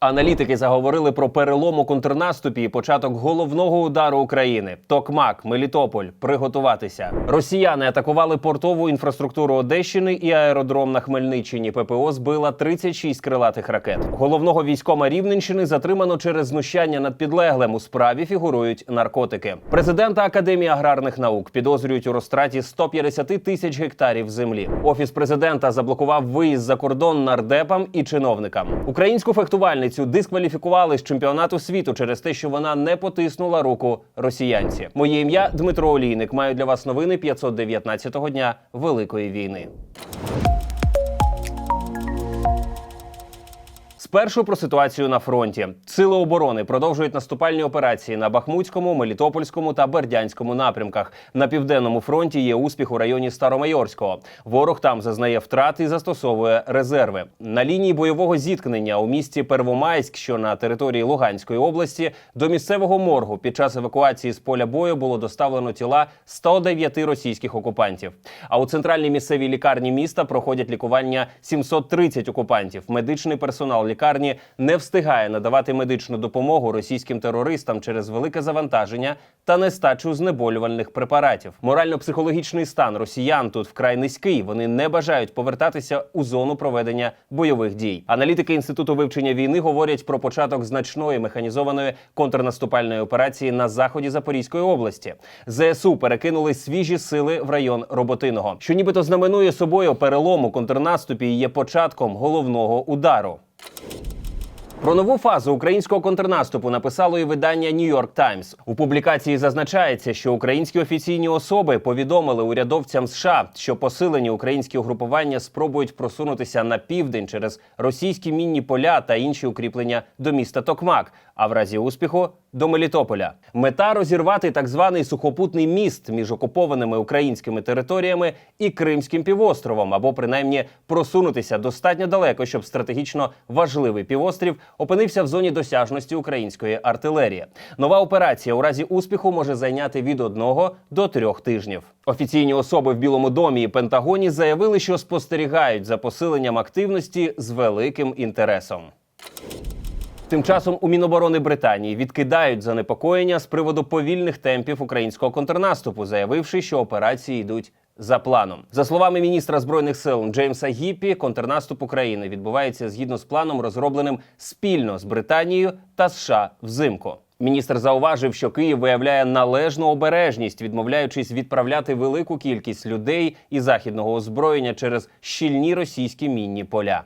Аналітики заговорили про перелом у контрнаступі і початок головного удару України. Токмак, Мелітополь, приготуватися. Росіяни атакували портову інфраструктуру Одещини і аеродром на Хмельниччині. ППО збила 36 крилатих ракет. Головного військома Рівненщини затримано через знущання над підлеглим. У справі фігурують наркотики. Президента Академії аграрних наук підозрюють у розтраті 150 тисяч гектарів землі. Офіс президента заблокував виїзд за кордон нардепам і чиновникам. Українську фехтувальницю дискваліфікували з чемпіонату світу через те, що вона не потиснула руку росіянці. Моє ім'я Дмитро Олійник. Маю для вас новини 519-го дня Великої війни. Спершу про ситуацію на фронті. Сили оборони продовжують наступальні операції на Бахмутському, Мелітопольському та Бердянському напрямках. На південному фронті є успіх у районі Старомайорського. Ворог там зазнає втрат і застосовує резерви. На лінії бойового зіткнення у місті Первомайськ, що на території Луганської області, до місцевого моргу під час евакуації з поля бою було доставлено тіла 109 російських окупантів. А у центральній місцевій лікарні міста проходять лікування 730 окупантів. Медичний персонал лікарні не встигає надавати медичну допомогу російським терористам через велике завантаження та нестачу знеболювальних препаратів. Морально-психологічний стан росіян тут вкрай низький. Вони не бажають повертатися у зону проведення бойових дій. Аналітики інституту вивчення війни говорять про початок значної механізованої контрнаступальної операції на заході Запорізької області. ЗСУ перекинули свіжі сили в район Роботиного, що нібито знаменує собою перелом у контрнаступі і є початком головного удару. Про нову фазу українського контрнаступу написало і видання York Times. У публікації зазначається, що українські офіційні особи повідомили урядовцям США, що посилені українські угрупування спробують просунутися на південь через російські мінні поля та інші укріплення до міста Токмак, а в разі успіху до Мелітополя. Мета розірвати так званий сухопутний міст між окупованими українськими територіями і Кримським півостровом, або принаймні просунутися достатньо далеко, щоб стратегічно важливий півострів опинився в зоні досяжності української артилерії. Нова операція у разі успіху може зайняти від одного до трьох тижнів. Офіційні особи в Білому домі і Пентагоні заявили, що спостерігають за посиленням активності з великим інтересом. Тим часом у Міноборони Британії відкидають занепокоєння з приводу повільних темпів українського контрнаступу, заявивши, що операції йдуть за планом. За словами міністра збройних сил Джеймса Гіппі, контрнаступ України відбувається згідно з планом, розробленим спільно з Британією та США взимку. Міністр зауважив, що Київ виявляє належну обережність, відмовляючись відправляти велику кількість людей і західного озброєння через щільні російські мінні поля.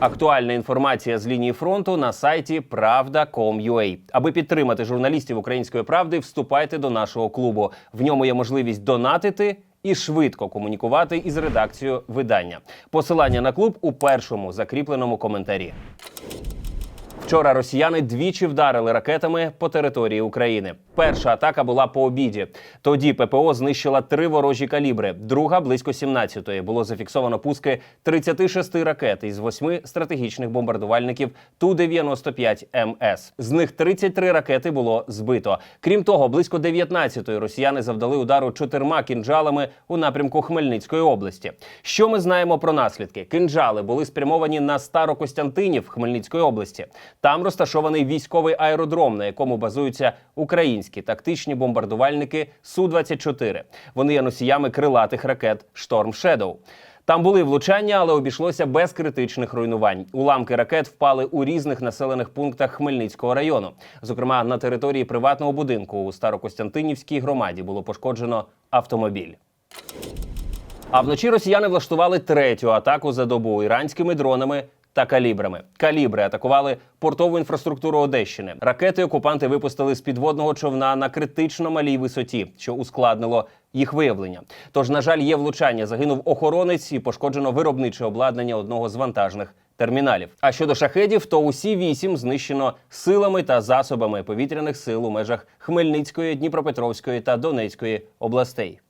Актуальна інформація з лінії фронту на сайті Правда.com.ua. Аби підтримати журналістів української правди, вступайте до нашого клубу. В ньому є можливість донатити. І швидко комунікувати із редакцією видання. Посилання на клуб у першому закріпленому коментарі. Вчора росіяни двічі вдарили ракетами по території України. Перша атака була по обіді. Тоді ППО знищила три ворожі калібри. Друга близько 17-ї. Було зафіксовано пуски 36 ракет із восьми стратегічних бомбардувальників Ту-95 МС. З них 33 ракети було збито. Крім того, близько 19-ї росіяни завдали удару чотирма кінжалами у напрямку Хмельницької області. Що ми знаємо про наслідки? Кинджали були спрямовані на Старокостянтинів Хмельницької області. Там розташований військовий аеродром, на якому базуються українські тактичні бомбардувальники Су-24. Вони є носіями крилатих ракет Шторм Шедоу. Там були влучання, але обійшлося без критичних руйнувань. Уламки ракет впали у різних населених пунктах Хмельницького району. Зокрема, на території приватного будинку у Старокостянтинівській громаді було пошкоджено автомобіль. А вночі росіяни влаштували третю атаку за добу іранськими дронами та калібрами. Калібри атакували портову інфраструктуру Одещини. Ракети окупанти випустили з підводного човна на критично малій висоті, що ускладнило їх виявлення. Тож, на жаль, є влучання. Загинув охоронець і пошкоджено виробниче обладнання одного з вантажних терміналів. А щодо шахедів, то усі вісім знищено силами та засобами повітряних сил у межах Хмельницької, Дніпропетровської та Донецької областей.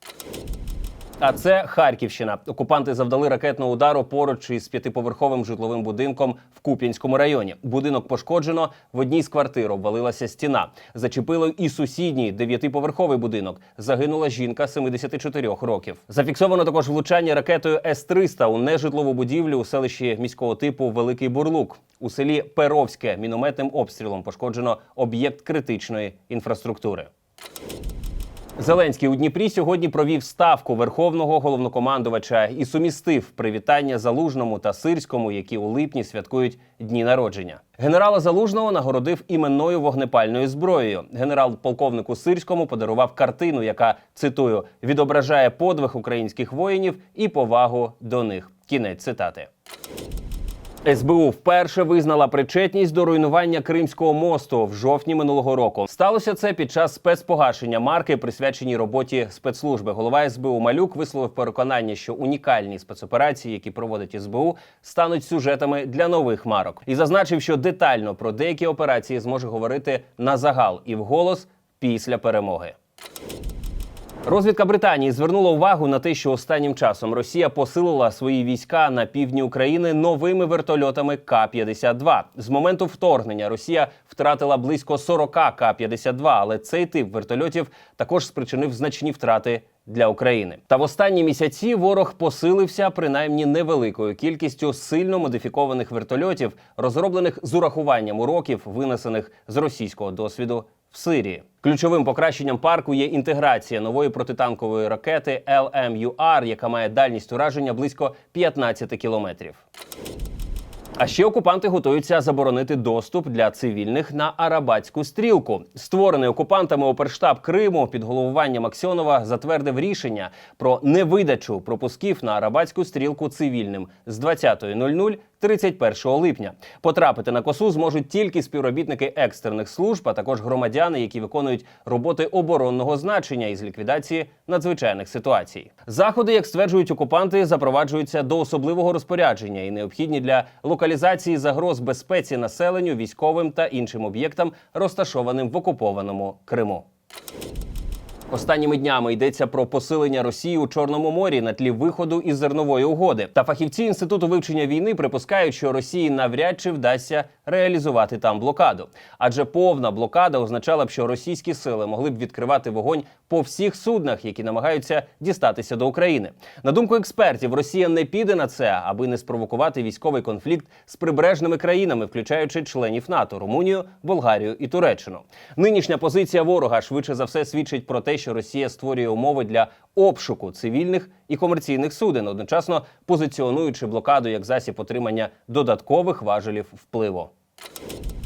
А це Харківщина. Окупанти завдали ракетного удару поруч із п'ятиповерховим житловим будинком в Куп'янському районі. Будинок пошкоджено. В одній з квартир обвалилася стіна. Зачепило і сусідній дев'ятиповерховий будинок. Загинула жінка 74 років. Зафіксовано також влучання ракетою С-300 у нежитлову будівлю у селищі міського типу Великий Бурлук. У селі Перовське мінометним обстрілом пошкоджено об'єкт критичної інфраструктури. Зеленський у Дніпрі сьогодні провів ставку верховного головнокомандувача і сумістив привітання залужному та сирському, які у липні святкують дні народження. Генерала залужного нагородив іменною вогнепальною зброєю. Генерал-полковнику Сирському подарував картину, яка цитую відображає подвиг українських воїнів і повагу до них. Кінець цитати. СБУ вперше визнала причетність до руйнування Кримського мосту в жовтні минулого року. Сталося це під час спецпогашення марки, присвяченій роботі спецслужби. Голова СБУ Малюк висловив переконання, що унікальні спецоперації, які проводить СБУ, стануть сюжетами для нових марок, і зазначив, що детально про деякі операції зможе говорити на загал і вголос після перемоги. Розвідка Британії звернула увагу на те, що останнім часом Росія посилила свої війська на півдні України новими вертольотами К-52. З моменту вторгнення Росія втратила близько 40 К-52, але цей тип вертольотів також спричинив значні втрати. Для України та в останні місяці ворог посилився принаймні невеликою кількістю сильно модифікованих вертольотів, розроблених з урахуванням уроків, винесених з російського досвіду в Сирії. Ключовим покращенням парку є інтеграція нової протитанкової ракети LMUR, яка має дальність ураження близько 15 кілометрів. А ще окупанти готуються заборонити доступ для цивільних на Арабатську стрілку. Створений окупантами оперштаб Криму під головуванням Аксьонова затвердив рішення про невидачу пропусків на Арабатську стрілку цивільним з 20.00 31 липня. Потрапити на косу зможуть тільки співробітники екстрених служб, а також громадяни, які виконують роботи оборонного значення із ліквідації надзвичайних ситуацій. Заходи, як стверджують окупанти, запроваджуються до особливого розпорядження і необхідні для локалізації загроз безпеці населенню, військовим та іншим об'єктам, розташованим в окупованому Криму. Останніми днями йдеться про посилення Росії у Чорному морі на тлі виходу із зернової угоди. Та фахівці інституту вивчення війни припускають, що Росії навряд чи вдасться реалізувати там блокаду. Адже повна блокада означала б, що російські сили могли б відкривати вогонь по всіх суднах, які намагаються дістатися до України. На думку експертів, Росія не піде на це, аби не спровокувати військовий конфлікт з прибережними країнами, включаючи членів НАТО Румунію, Болгарію і Туреччину. Нинішня позиція ворога швидше за все свідчить про те, що Росія створює умови для обшуку цивільних і комерційних суден, одночасно позиціонуючи блокаду як засіб отримання додаткових важелів впливу. you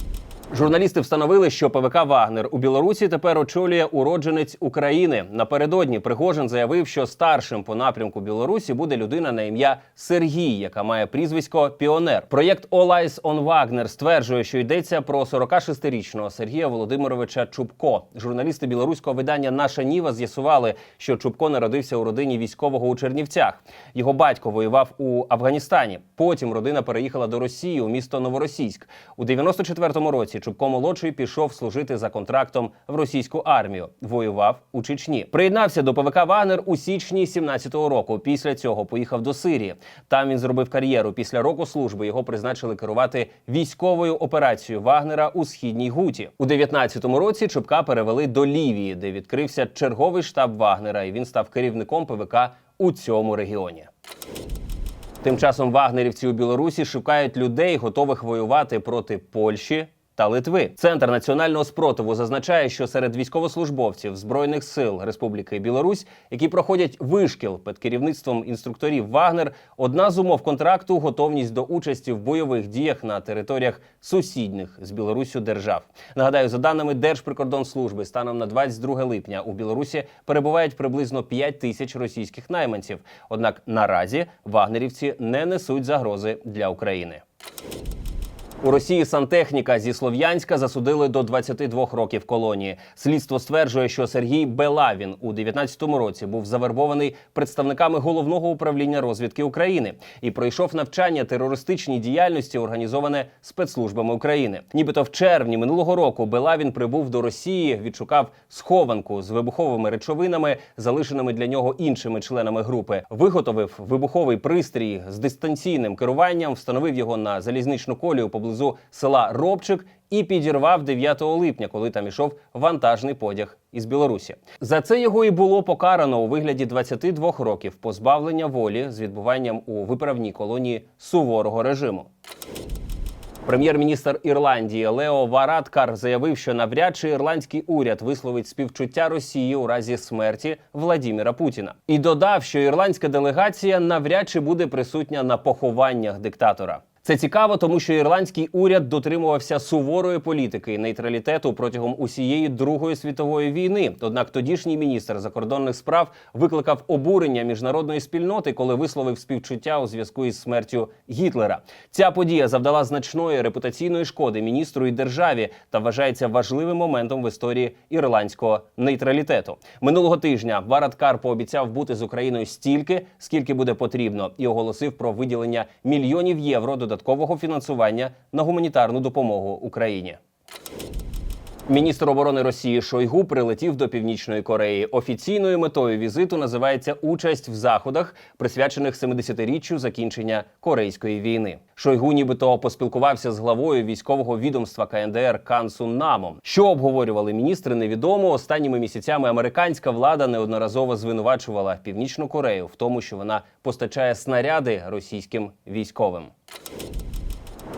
Журналісти встановили, що ПВК Вагнер у Білорусі тепер очолює уродженець України. Напередодні Пригожин заявив, що старшим по напрямку Білорусі буде людина на ім'я Сергій, яка має прізвисько Піонер. Проєкт All Eyes on Wagner стверджує, що йдеться про 46-річного Сергія Володимировича Чубко. Журналісти білоруського видання Наша Ніва з'ясували, що Чубко народився у родині військового у Чернівцях. Його батько воював у Афганістані. Потім родина переїхала до Росії у місто Новоросійськ. У 94-му році Чубко молодший пішов служити за контрактом в російську армію. Воював у Чечні. Приєднався до ПВК Вагнер у січні 17-го року. Після цього поїхав до Сирії. Там він зробив кар'єру. Після року служби його призначили керувати військовою операцією Вагнера у східній Гуті. У 19-му році Чубка перевели до Лівії, де відкрився черговий штаб Вагнера, і він став керівником ПВК у цьому регіоні. Тим часом вагнерівці у Білорусі шукають людей, готових воювати проти Польщі. Та Литви центр національного спротиву зазначає, що серед військовослужбовців збройних сил Республіки Білорусь, які проходять вишкіл під керівництвом інструкторів Вагнер, одна з умов контракту готовність до участі в бойових діях на територіях сусідніх з Білоруссю держав. Нагадаю, за даними Держприкордонслужби, станом на 22 липня у Білорусі перебувають приблизно 5 тисяч російських найманців. Однак наразі вагнерівці не несуть загрози для України. У Росії сантехніка зі Слов'янська засудили до 22 років колонії. Слідство стверджує, що Сергій Белавін у 19-му році був завербований представниками головного управління розвідки України і пройшов навчання терористичній діяльності, організоване спецслужбами України. Нібито в червні минулого року Белавін прибув до Росії, відшукав схованку з вибуховими речовинами, залишеними для нього іншими членами групи. Виготовив вибуховий пристрій з дистанційним керуванням, встановив його на залізничну колію поблизу села Робчик і підірвав 9 липня, коли там ішов вантажний потяг із Білорусі. За це його і було покарано у вигляді 22 років позбавлення волі з відбуванням у виправній колонії суворого режиму. Прем'єр-міністр Ірландії Лео Варадкар заявив, що навряд чи ірландський уряд висловить співчуття Росії у разі смерті Владіміра Путіна, і додав, що ірландська делегація навряд чи буде присутня на похованнях диктатора. Це цікаво, тому що ірландський уряд дотримувався суворої політики нейтралітету протягом усієї Другої світової війни. Однак тодішній міністр закордонних справ викликав обурення міжнародної спільноти, коли висловив співчуття у зв'язку із смертю Гітлера. Ця подія завдала значної репутаційної шкоди міністру і державі та вважається важливим моментом в історії ірландського нейтралітету. Минулого тижня Варадкар пообіцяв бути з Україною стільки, скільки буде потрібно, і оголосив про виділення мільйонів євро додаткового фінансування на гуманітарну допомогу Україні. Міністр оборони Росії Шойгу прилетів до Північної Кореї. Офіційною метою візиту називається участь в заходах, присвячених 70-річчю закінчення Корейської війни. Шойгу нібито поспілкувався з главою військового відомства КНДР Кан Намом. Що обговорювали міністри, невідомо. Останніми місяцями американська влада неодноразово звинувачувала Північну Корею в тому, що вона постачає снаряди російським військовим.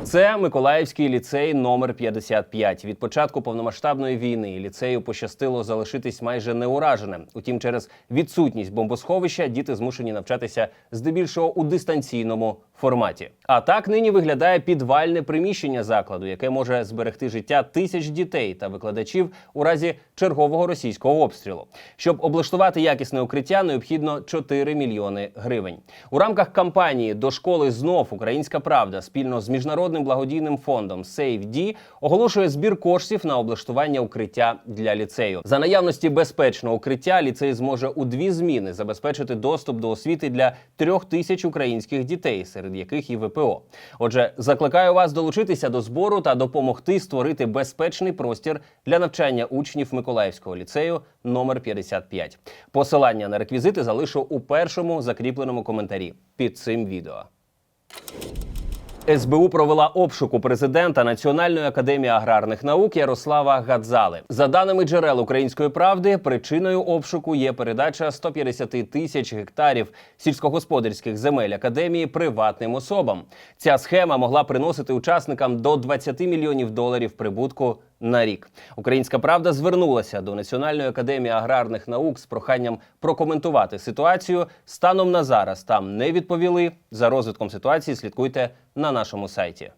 Це Миколаївський ліцей номер 55. Від початку повномасштабної війни ліцею пощастило залишитись майже неураженим. Утім, через відсутність бомбосховища діти змушені навчатися здебільшого у дистанційному форматі. А так нині виглядає підвальне приміщення закладу, яке може зберегти життя тисяч дітей та викладачів у разі чергового російського обстрілу. Щоб облаштувати якісне укриття, необхідно 4 мільйони гривень. У рамках кампанії до школи знов Українська Правда спільно з міжнародним благодійним фондом SafeD оголошує збір коштів на облаштування укриття для ліцею. За наявності безпечного укриття ліцей зможе у дві зміни забезпечити доступ до освіти для трьох тисяч українських дітей, серед яких і ВПО. Отже, закликаю вас долучитися до збору та допомогти створити безпечний простір для навчання учнів Миколаївського ліцею номер 55. Посилання на реквізити залишу у першому закріпленому коментарі під цим відео. СБУ провела обшук у президента Національної академії аграрних наук Ярослава Гадзали. За даними джерел української правди, причиною обшуку є передача 150 тисяч гектарів сільськогосподарських земель академії приватним особам. Ця схема могла приносити учасникам до 20 мільйонів доларів прибутку на рік. Українська правда звернулася до Національної академії аграрних наук з проханням прокоментувати ситуацію. Станом на зараз там не відповіли. За розвитком ситуації слідкуйте на нашому сайті.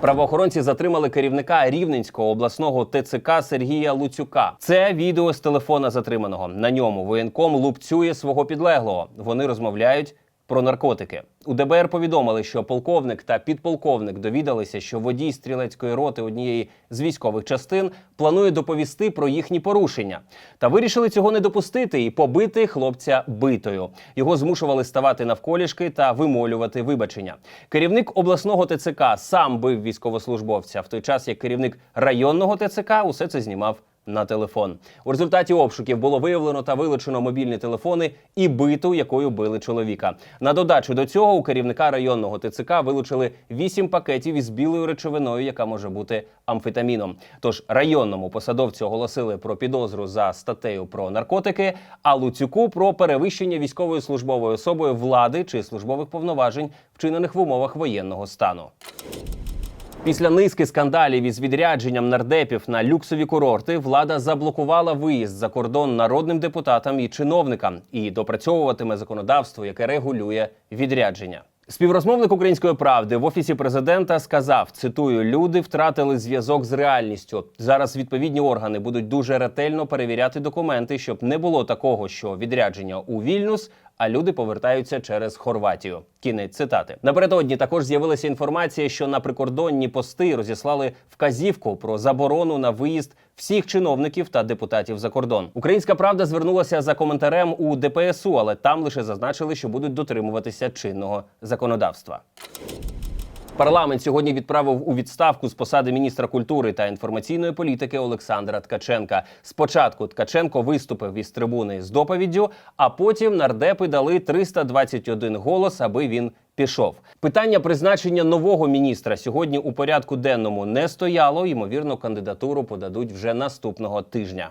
Правоохоронці затримали керівника Рівненського обласного ТЦК Сергія Луцюка. Це відео з телефона затриманого. На ньому воєнком лупцює свого підлеглого. Вони розмовляють про наркотики. У ДБР повідомили, що полковник та підполковник довідалися, що водій стрілецької роти однієї з військових частин планує доповісти про їхні порушення. Та вирішили цього не допустити і побити хлопця битою. Його змушували ставати навколішки та вимолювати вибачення. Керівник обласного ТЦК сам бив військовослужбовця, в той час як керівник районного ТЦК усе це знімав на телефон. У результаті обшуків було виявлено та вилучено мобільні телефони і биту, якою били чоловіка. На додачу до цього у керівника районного ТЦК вилучили 8 пакетів із білою речовиною, яка може бути амфетаміном. Тож районному посадовцю оголосили про підозру за статтею про наркотики, а Луцюку про перевищення військовою службовою особою влади чи службових повноважень, вчинених в умовах воєнного стану. Після низки скандалів із відрядженням нардепів на люксові курорти влада заблокувала виїзд за кордон народним депутатам і чиновникам і допрацьовуватиме законодавство, яке регулює відрядження. Співрозмовник української правди в офісі президента сказав: цитую: люди втратили зв'язок з реальністю. Зараз відповідні органи будуть дуже ретельно перевіряти документи, щоб не було такого, що відрядження у Вільнюс, а люди повертаються через Хорватію. Кінець цитати. Напередодні також з'явилася інформація, що на прикордонні пости розіслали вказівку про заборону на виїзд всіх чиновників та депутатів за кордон. Українська правда звернулася за коментарем у ДПСУ, але там лише зазначили, що будуть дотримуватися чинного законодавства. Парламент сьогодні відправив у відставку з посади міністра культури та інформаційної політики Олександра Ткаченка. Спочатку Ткаченко виступив із трибуни з доповіддю, а потім нардепи дали 321 голос, аби він пішов. Питання призначення нового міністра сьогодні у порядку денному не стояло. Ймовірно, кандидатуру подадуть вже наступного тижня.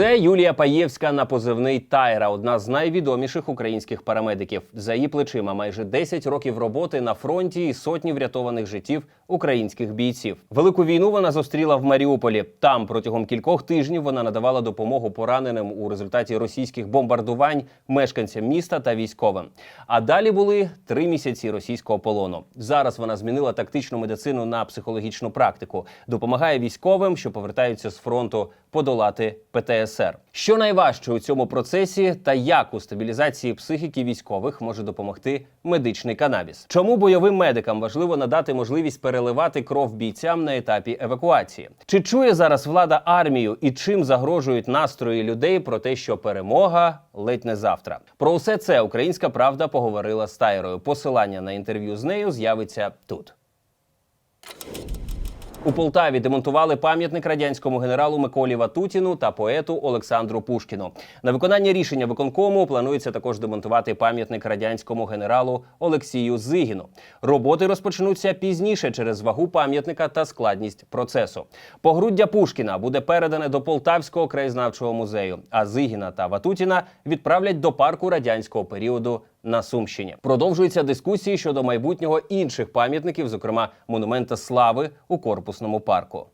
Це Юлія Паєвська на позивний Тайра, одна з найвідоміших українських парамедиків. За її плечима майже 10 років роботи на фронті і сотні врятованих життів українських бійців. Велику війну вона зустріла в Маріуполі. Там протягом кількох тижнів вона надавала допомогу пораненим у результаті російських бомбардувань мешканцям міста та військовим. А далі були три місяці російського полону. Зараз вона змінила тактичну медицину на психологічну практику, допомагає військовим, що повертаються з фронту, подолати ПТСР. Що найважче у цьому процесі та як у стабілізації психіки військових може допомогти медичний канабіс? Чому бойовим медикам важливо надати можливість переливати кров бійцям на етапі евакуації? Чи чує зараз влада армію і чим загрожують настрої людей про те, що перемога ледь не завтра? Про усе це українська правда поговорила з Тайрою. Посилання на інтерв'ю з нею з'явиться тут. У Полтаві демонтували пам'ятник радянському генералу Миколі Ватутіну та поету Олександру Пушкіну. На виконання рішення виконкому планується також демонтувати пам'ятник радянському генералу Олексію Зигіну. Роботи розпочнуться пізніше через вагу пам'ятника та складність процесу. Погруддя Пушкіна буде передане до Полтавського краєзнавчого музею, а Зигіна та Ватутіна відправлять до парку радянського періоду на Сумщині. Продовжуються дискусії щодо майбутнього інших пам'ятників, зокрема монумента слави у корпусному парку.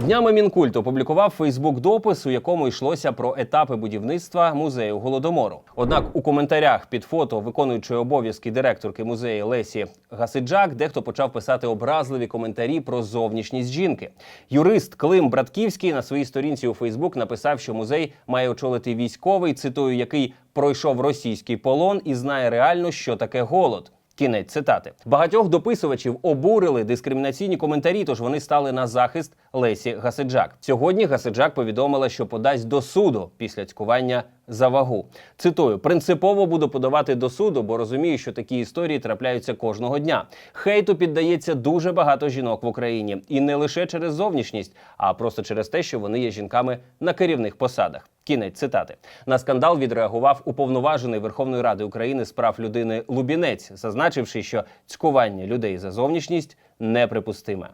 Днями Мінкульт опублікував Фейсбук допис, у якому йшлося про етапи будівництва музею голодомору. Однак у коментарях під фото виконуючої обов'язки директорки музею Лесі Гасиджак дехто почав писати образливі коментарі про зовнішність жінки. Юрист Клим Братківський на своїй сторінці у Фейсбук написав, що музей має очолити військовий, цитую, який пройшов російський полон і знає реально, що таке голод. Кінець цитати багатьох дописувачів обурили дискримінаційні коментарі, тож вони стали на захист Лесі Гасиджак. Сьогодні Гасиджак повідомила, що подасть до суду після цькування за вагу. Цитую: принципово буду подавати до суду, бо розумію, що такі історії трапляються кожного дня. Хейту піддається дуже багато жінок в Україні, і не лише через зовнішність, а просто через те, що вони є жінками на керівних посадах. Кінець цитати на скандал відреагував уповноважений Верховної Ради України з прав людини Лубінець, зазначивши, що цькування людей за зовнішність неприпустиме.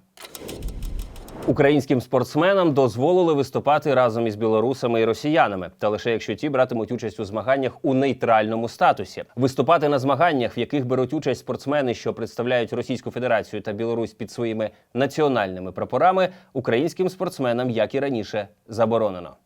Українським спортсменам дозволили виступати разом із білорусами і росіянами, та лише якщо ті братимуть участь у змаганнях у нейтральному статусі. Виступати на змаганнях, в яких беруть участь спортсмени, що представляють Російську Федерацію та Білорусь під своїми національними прапорами, українським спортсменам, як і раніше, заборонено.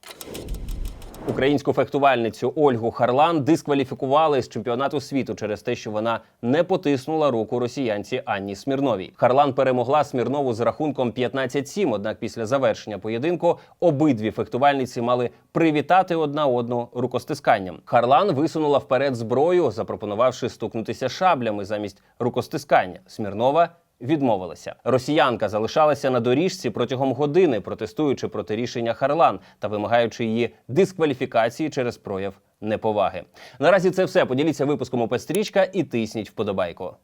Українську фехтувальницю Ольгу Харлан дискваліфікували з чемпіонату світу через те, що вона не потиснула руку росіянці Анні Смірновій. Харлан перемогла Смірнову з рахунком 15-7, Однак після завершення поєдинку обидві фехтувальниці мали привітати одна одну рукостисканням. Харлан висунула вперед зброю, запропонувавши стукнутися шаблями замість рукостискання. Смірнова відмовилася. Росіянка залишалася на доріжці протягом години, протестуючи проти рішення Харлан та вимагаючи її дискваліфікації через прояв неповаги. Наразі це все. Поділіться випуском ОП «Стрічка» і тисніть вподобайку.